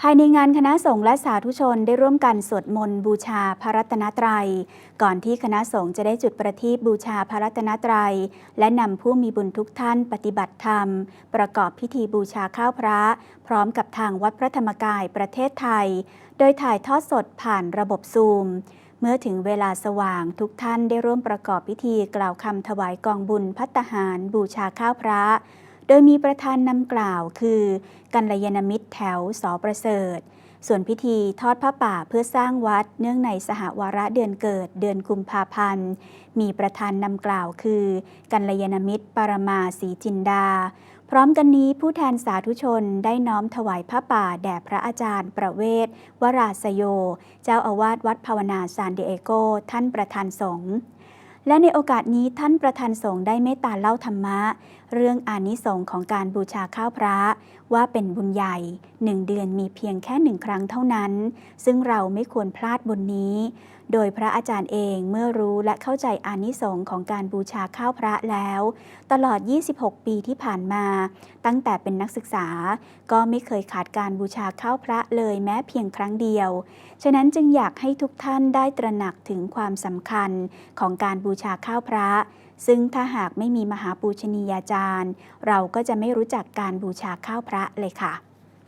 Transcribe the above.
ภายในงานคณะสงฆ์และสาธุชนได้ร่วมกันสวดมนต์บูชาพระรัตนตรัย ก่อนที่คณะสงฆ์จะได้จุดประทีปบูชาพระรัตนตรัย และนำผู้มีบุญทุกท่านปฏิบัติธรรม ประกอบพิธีบูชาข้าวพระ พร้อมกับทางวัดพระธรรมกายประเทศไทย โดยถ่ายทอดสดผ่านระบบซูม เมื่อถึงเวลาสว่างทุกท่านได้ร่วมประกอบพิธีกล่าวคำถวายกองบุญพัตตาหารบูชาข้าวพระ โดยมีประธานนำกล่าวคือกัลยาณมิตรแถวสอประเสริฐ ส่วนพิธีทอดผ้าป่าเพื่อสร้างวัดเนื่องในสหวาระเดือนเกิดเดือนกุมภาพันธ์ มีประธานนำกล่าวคือกัลยาณมิตรปรมาศีจินดา พร้อมกันนี้ผู้แทนสาธุชนได้น้อมถวายผ้าป่าแด่พระอาจารย์ ประเวศวราสโย เจ้าอาวาสวัดภาวนาซานเดเอโก ท่านประธานสงฆ์ และในโอกาสนี้ท่านประธานสงฆ์ได้เมตตาเล่าธรรมะ เรื่องอานิสงส์ของการบูชาข้าวพระ ว่าเป็นบุญใหญ่หนึ่งเดือนมีเพียงแค่หนึ่งครั้งเท่านั้น ซึ่งเราไม่ควรพลาดบุญนี้ โดยพระอาจารย์เองเมื่อรู้และเข้าใจอานิสงส์ของการบูชาข้าวพระแล้ว ตลอด 26 ปีที่ผ่านมา ตั้งแต่เป็นนักศึกษา ก็ไม่เคยขาดการบูชาข้าวพระเลยแม้เพียงครั้งเดียว ฉะนั้นจึงอยากให้ทุกท่านได้ตระหนักถึงความสำคัญของการบูชาข้าวพระ ซึ่งถ้าหากไม่มีมหาปูชนียาจารย์ เราก็จะไม่รู้จักการบูชาข้าวพระเลยค่ะ